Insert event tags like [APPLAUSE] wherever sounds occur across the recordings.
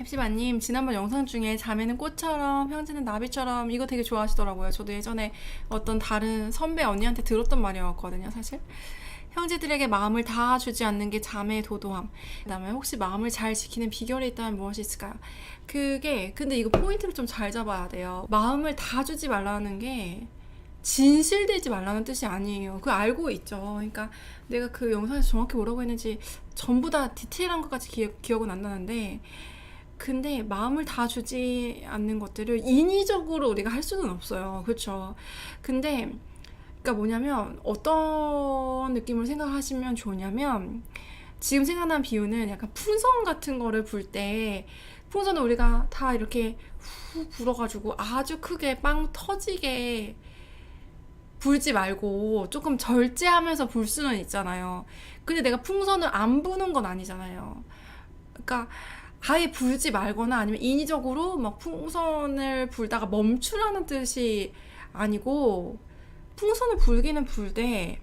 헵시바님 지난번 영상 중에 자매는 꽃처럼 형제는 나비처럼 이거 되게 좋아하시더라고요. 저도 예전에 어떤 다른 선배 언니한테 들었던 말이었거든요, 사실. 형제들에게 마음을 다 주지 않는 게 자매의 도도함. 그다음에 혹시 마음을 잘 지키는 비결이 있다면 무엇이 있을까요? 그게 근데 이거 포인트를 좀 잘 잡아야 돼요. 마음을 다 주지 말라는 게 진실되지 말라는 뜻이 아니에요. 그거 알고 있죠. 그러니까 내가 그 영상에서 정확히 뭐라고 했는지 전부 다 디테일한 것까지 기억, 기억은 안 나는데 근데 마음을 다 주지 않는 것들을 인위적으로 우리가 할 수는 없어요. 그렇죠. 근데 그러니까 뭐냐면 어떤 느낌을 생각하시면 좋냐면 지금 생각난 비유는 약간 풍선 같은 거를 불 때 풍선을 우리가 다 이렇게 후 불어가지고 아주 크게 빵 터지게 불지 말고 조금 절제하면서 불 수는 있잖아요. 근데 내가 풍선을 안 부는 건 아니잖아요. 그러니까 아예 불지 말거나 아니면 인위적으로 막 풍선을 불다가 멈추라는 뜻이 아니고 풍선을 불기는 불되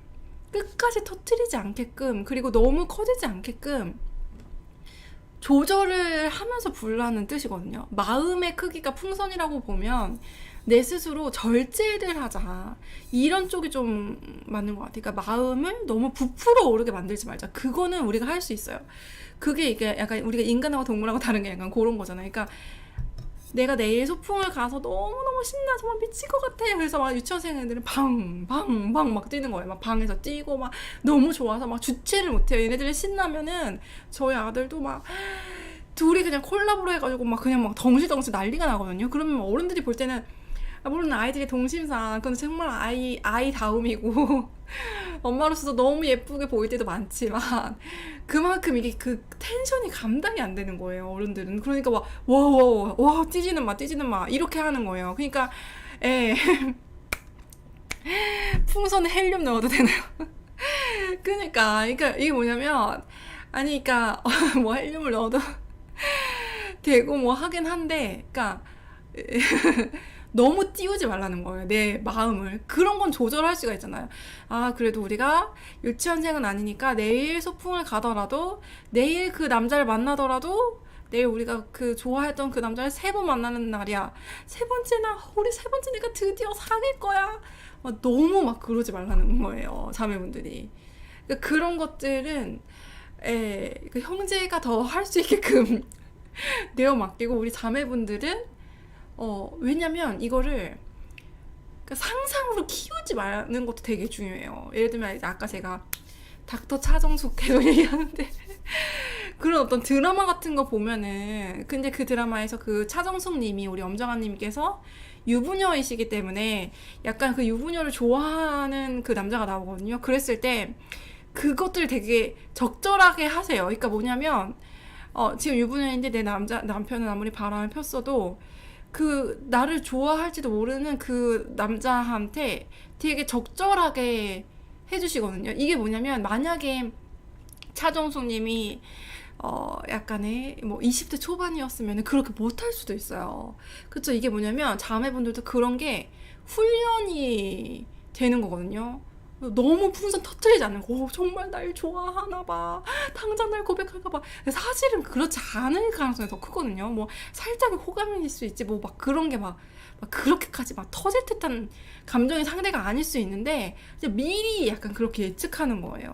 끝까지 터트리지 않게끔 그리고 너무 커지지 않게끔 조절을 하면서 불라는 뜻이거든요. 마음의 크기가 풍선이라고 보면 내 스스로 절제를 하자. 이런 쪽이 좀 맞는 것 같아요. 그러니까 마음을 너무 부풀어 오르게 만들지 말자. 그거는 우리가 할 수 있어요. 그게 이게 약간 우리가 인간하고 동물하고 다른 게 약간 그런 거잖아요. 그러니까 내가 내일 소풍을 가서 너무너무 신나 정말 미칠 것 같아 그래서 막 유치원생 애들은 방방방 막 뛰는 거예요 막 방에서 뛰고 막 너무 좋아서 막 주체를 못해요 얘네들이 신나면은 저희 아들도 막 둘이 그냥 콜라보로 해가지고 막 그냥 막 덩실덩실 난리가 나거든요 그러면 어른들이 볼 때는 아, 물론 아이들이 동심상 그건 정말 아이 아이다움이고 [LAUGHS] 엄마로서 너무 예쁘게 보일 때도 많지만 그만큼 이게 그 텐션이 감당이 안 되는 거예요 어른들은. 그러니까 막 와 와와 뛰지는 마 뛰지는 마 이렇게 하는 거예요. 그러니까 [LAUGHS] 에 풍선에 헬륨 넣어도 되나요? [LAUGHS] 그러니까 그러니까 이게 뭐냐면 아니 그러니까 뭐 헬륨을 넣어도 되고 뭐 하긴 한데 그러니까 너무 띄우지 말라는 거예요. 내 마음을. 그런 건 조절할 수가 있잖아요. 아, 그래도 우리가 유치원생은 아니니까 내일 소풍을 가더라도 내일 그 남자를 만나더라도 내일 우리가 그 좋아했던 그 남자를 세 번 만나는 날이야. 세 번째나 우리 세 번째니까 드디어 사귈 거야. 막 너무 막 그러지 말라는 거예요. 자매분들이. 그러니까 그런 것들은 에, 그 형제가 더 할 수 있게끔 [LAUGHS] 내어 맡기고 우리 자매분들은 어, 왜냐면 이거를 그러니까 상상으로 키우지 말는 것도 되게 중요해요. 예를 들면 아까 제가 닥터 차정숙 계속 [LAUGHS] 얘기하는데 그런 어떤 드라마 같은 거 보면은 근데 그 드라마에서 그 차정숙 님이 우리 엄정아 님께서 유부녀이시기 때문에 약간 그 유부녀를 좋아하는 그 남자가 나오거든요. 그랬을 때 그것들 되게 적절하게 하세요. 그러니까 뭐냐면 어, 지금 유부녀인데 내 남자 남편은 아무리 바람을 폈어도 그 나를 좋아할지도 모르는 그 남자한테 되게 적절하게 해주시거든요. 이게 뭐냐면 만약에 차정숙 님이 어 약간의 뭐 20대 초반이었으면 그렇게 못할 수도 있어요. 그쵸 이게 뭐냐면 자매분들도 그런 게 훈련이 되는 거거든요. 너무 풍선 터트리지 않는 거. 오, 정말 날 좋아하나 봐. 당장 날 고백할까 봐. 사실은 그렇지 않을 가능성이 더 크거든요. 뭐 살짝의 호감일 수 있지. 뭐 막 그런 게막 막 그렇게까지 막 터질 듯한 감정의 상대가 아닐 수 있는데 미리 약간 그렇게 예측하는 거예요.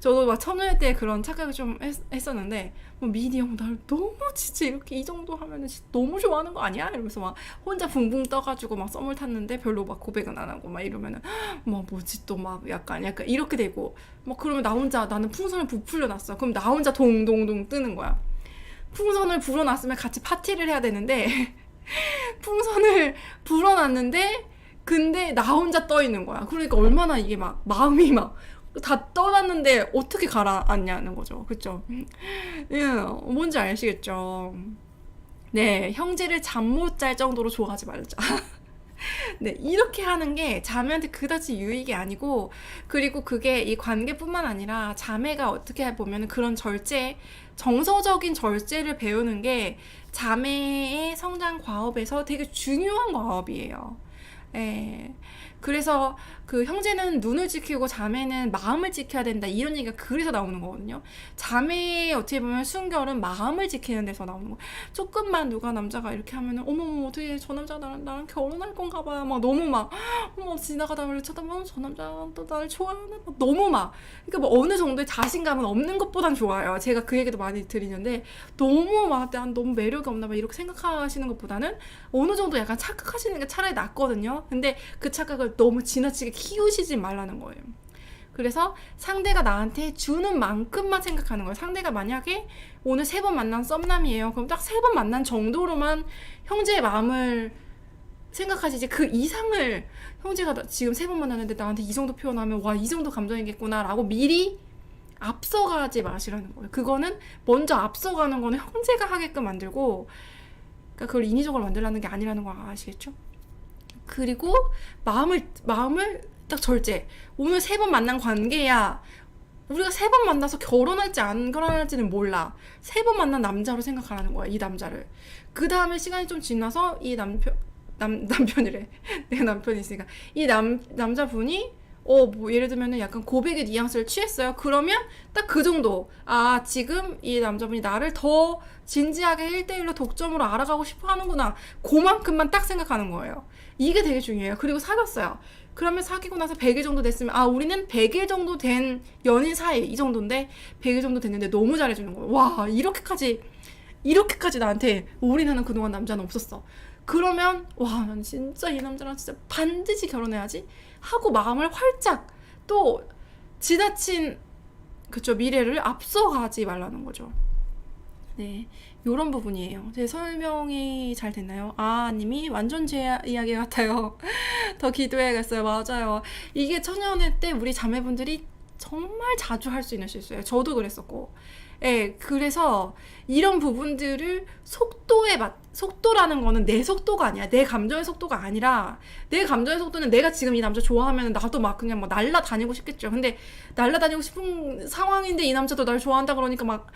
저도 막 첫눈에 때 그런 착각을 좀 했, 었는데 뭐 미디 형 날 너무 진짜 이렇게 이 정도 하면은 진짜 너무 좋아하는 거 아니야? 이러면서 막 혼자 붕붕 떠가지고 막 썸을 탔는데 별로 막 고백은 안 하고 막 이러면은 뭐 뭐지 또 막 약간 약간 이렇게 되고 막 그러면 나 혼자 나는 풍선을 부풀려 놨어. 그럼 나 혼자 동동동 뜨는 거야. 풍선을 불어놨으면 같이 파티를 해야 되는데 [LAUGHS] 풍선을 불어놨는데 근데 나 혼자 떠 있는 거야. 그러니까 얼마나 이게 막 마음이 막 다 떠났는데 어떻게 가라앉냐는 거죠. 그쵸? 예, 뭔지 아시겠죠? 네, 형제를 잠 못 잘 정도로 좋아하지 말자. [LAUGHS] 네, 이렇게 하는 게 자매한테 그다지 유익이 아니고, 그리고 그게 이 관계뿐만 아니라 자매가 어떻게 보면 그런 절제, 정서적인 절제를 배우는 게 자매의 성장 과업에서 되게 중요한 과업이에요. 예. 그래서 그 형제는 눈을 지키고 자매는 마음을 지켜야 된다 이런 얘기가 그래서 나오는 거거든요. 자매의 어떻게 보면 순결은 마음을 지키는 데서 나오는 거. 조금만 누가 남자가 이렇게 하면은 어머머 어떻게 저 남자가 나랑, 나랑 결혼할 건가 봐요. 막 너무 막 어머 지나가다 보면 쳐다보면 저 남자가 또 나를 좋아하는 막 너무 막 그러니까 뭐 어느 정도의 자신감은 없는 것보단 좋아요. 제가 그 얘기도 많이 드리는데 너무 막 난 너무 매력이 없나 봐 이렇게 생각하시는 것보다는 어느 정도 약간 착각하시는 게 차라리 낫거든요. 근데 그 착각을 너무 지나치게 키우시지 말라는 거예요. 그래서 상대가 나한테 주는 만큼만 생각하는 거예요. 상대가 만약에 오늘 세 번 만난 썸남이에요. 그럼 딱 세 번 만난 정도로만 형제의 마음을 생각하시지 그 이상을 형제가 나- 지금 세 번 만났는데 나한테 이 정도 표현하면 와 이 정도 감정이겠구나라고 미리 앞서가지 마시라는 거예요. 그거는 먼저 앞서가는 거는 형제가 하게끔 만들고 그러니까 그걸 인위적으로 만들라는 게 아니라는 거 아시겠죠? 그리고 마음을 마음을 딱 절제. 오늘 세 번 만난 관계야. 우리가 세 번 만나서 결혼할지 안 결혼할지는 몰라. 세 번 만난 남자로 생각하라는 거야, 이 남자를. 그 다음에 시간이 좀 지나서 이 남편, 남, [LAUGHS] 남편이래. 내 남편이 있으니까. 이 남, 남자분이, 어, 뭐, 예를 들면은 약간 고백의 뉘앙스를 취했어요. 그러면 딱 그 정도. 아, 지금 이 남자분이 나를 더 진지하게 1대1로 독점으로 알아가고 싶어 하는구나. 그만큼만 딱 생각하는 거예요. 이게 되게 중요해요. 그리고 사귀었어요. 그러면 사귀고 나서 100일 정도 됐으면 아 우리는 100일 정도 된 연인 사이 이 정도인데 100일 정도 됐는데 너무 잘해주는 거예요. 와 이렇게까지 이렇게까지 나한테 올인하는 그동안 남자는 없었어. 그러면 와 난 진짜 이 남자랑 진짜 반드시 결혼해야지 하고 마음을 활짝 또 지나친 그쵸 미래를 앞서가지 말라는 거죠. 네, 요런 부분이에요. 제 설명이 잘 됐나요? 아, 님이 완전 제 이야기 같아요. [LAUGHS] 더 기도해야겠어요. 맞아요. 이게 천연의 때 우리 자매분들이 정말 자주 할 수 있는 실수예요. 저도 그랬었고. 예, 그래서 이런 부분들을 속도에 맞, 속도라는 거는 내 속도가 아니야. 내 감정의 속도가 아니라, 내 감정의 속도는 내가 지금 이 남자 좋아하면 나도 막 그냥 막 날라다니고 싶겠죠. 근데 날라다니고 싶은 상황인데 이 남자도 날 좋아한다 그러니까 막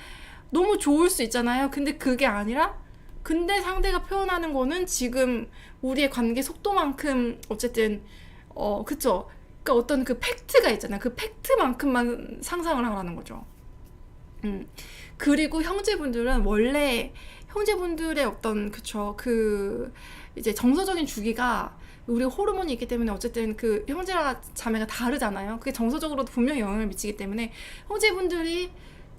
너무 좋을 수 있잖아요. 근데 그게 아니라, 근데 상대가 표현하는 거는 지금 우리의 관계 속도만큼 어쨌든, 어, 그쵸. 그러니까 어떤 그 팩트가 있잖아요. 그 팩트만큼만 상상을 하라는 거죠. 음. 그리고 형제분들은 원래 형제분들의 어떤 그쵸 그 이제 정서적인 주기가 우리 호르몬이 있기 때문에 어쨌든 그 형제와 자매가 다르잖아요. 그게 정서적으로도 분명히 영향을 미치기 때문에 형제분들이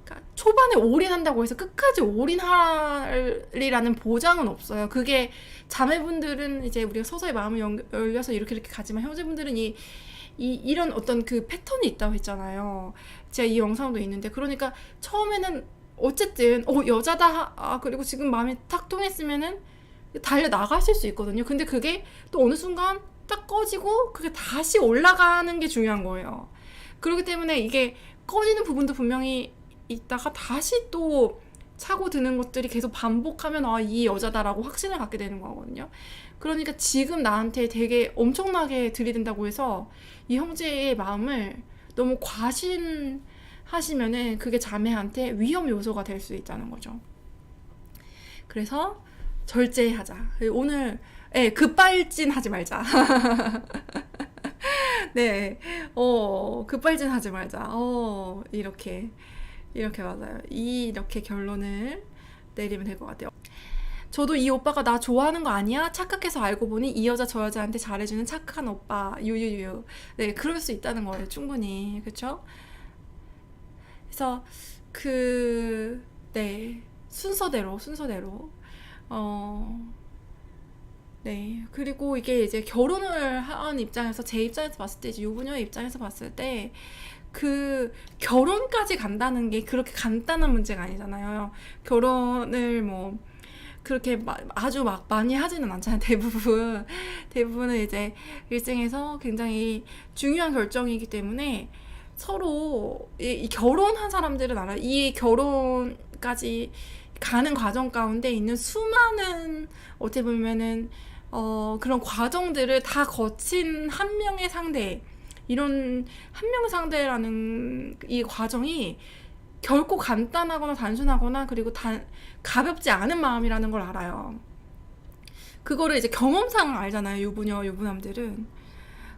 그러니까 초반에 올인한다고 해서 끝까지 올인하리라는 보장은 없어요. 그게 자매분들은 이제 우리가 서서히 마음을 연- 열려서 이렇게 이렇게 가지만 형제분들은 이, 이 이런 어떤 그 패턴이 있다고 했잖아요. 제가 이 영상도 있는데 그러니까 처음에는 어쨌든 어 여자다 아 그리고 지금 마음이 탁 통했으면은 달려 나가실 수 있거든요. 근데 그게 또 어느 순간 딱 꺼지고 그게 다시 올라가는 게 중요한 거예요. 그렇기 때문에 이게 꺼지는 부분도 분명히 있다가 다시 또 차고 드는 것들이 계속 반복하면 아 이 여자다라고 확신을 갖게 되는 거거든요. 그러니까 지금 나한테 되게 엄청나게 들이댄다고 해서 이 형제의 마음을 너무 과신하시면은 그게 자매한테 위험 요소가 될 수 있다는 거죠. 그래서 절제하자. 오늘 예, 급발진 하지 말자. [LAUGHS] 네, 어, 급발진 하지 말자. 어, 이렇게, 이렇게 맞아요. 이렇게 결론을 내리면 될 것 같아요. 저도 이 오빠가 나 좋아하는 거 아니야? 착각해서 알고 보니 이 여자 저 여자한테 잘해주는 착한 오빠 유유유 네 그럴 수 있다는 거예요 충분히 그쵸? 그래서 그 네 순서대로 순서대로 어 네. 그리고 이게 이제 결혼을 한 입장에서 제 입장에서 봤을 때 이제 유부녀의 입장에서 봤을 때 그 결혼까지 간다는 게 그렇게 간단한 문제가 아니잖아요. 결혼을 뭐 그렇게 마- 아주 막 많이 하지는 않잖아요. [LAUGHS] 대부분 대부분은 이제 일생에서 굉장히 중요한 결정이기 때문에 서로 이, 이 결혼한 사람들은 알아요. 이 결혼까지 가는 과정 가운데 있는 수많은 어떻게 보면은 어 그런 과정들을 다 거친 한 명의 상대 이런 한 명의 상대라는 이 과정이 결코 간단하거나 단순하거나 그리고 단 가볍지 않은 마음이라는 걸 알아요. 그거를 이제 경험상 알잖아요. 유부녀, 유부남들은.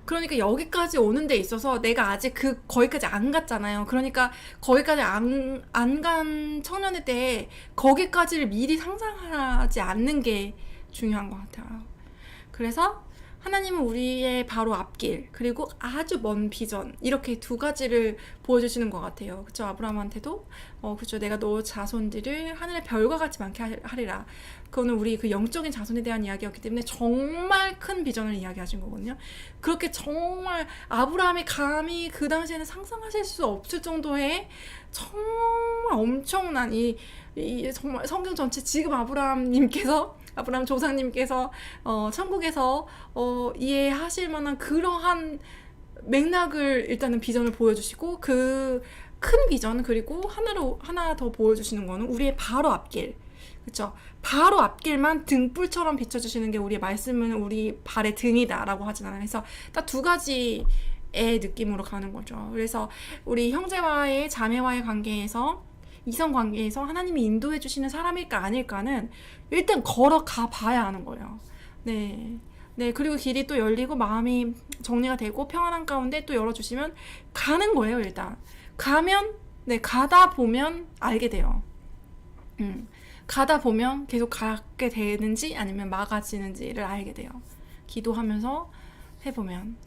그러니까 여기까지 오는 데 있어서 내가 아직 그 거기까지 안 갔잖아요. 그러니까 거기까지 안 안 간 청년의 때에 거기까지를 미리 상상하지 않는 게 중요한 것 같아요. 그래서 하나님은 우리의 바로 앞길 그리고 아주 먼 비전 이렇게 두 가지를 보여주시는 것 같아요. 그렇죠? 아브라함한테도 어 그렇죠. 내가 너 자손들을 하늘의 별과 같이 많게 하- 하리라. 그거는 우리 그 영적인 자손에 대한 이야기였기 때문에 정말 큰 비전을 이야기하신 거거든요. 그렇게 정말 아브라함이 감히 그 당시에는 상상하실 수 없을 정도의 정말 엄청난 이, 이 정말 성경 전체 지금 아브라함님께서 아브라함 조상님께서 어, 천국에서 어, 이해하실 만한 그러한 맥락을 일단은 비전을 보여주시고 그 큰 비전 그리고 하나로 하나 더 보여주시는 거는 우리의 바로 앞길. 그렇죠 바로 앞길만 등불처럼 비춰주시는 게 우리의 말씀은 우리 발의 등이다라고 하잖아요. 그래서 딱 두 가지의 느낌으로 가는 거죠. 그래서 우리 형제와의 자매와의 관계에서 이성 관계에서 하나님이 인도해 주시는 사람일까 아닐까는 일단 걸어가 봐야 하는 거예요. 네. 네, 그리고 길이 또 열리고 마음이 정리가 되고 평안한 가운데 또 열어주시면 가는 거예요, 일단. 가면, 네, 가다 보면 알게 돼요. 음, 가다 보면 계속 가게 되는지 아니면 막아지는지를 알게 돼요. 기도하면서 해보면.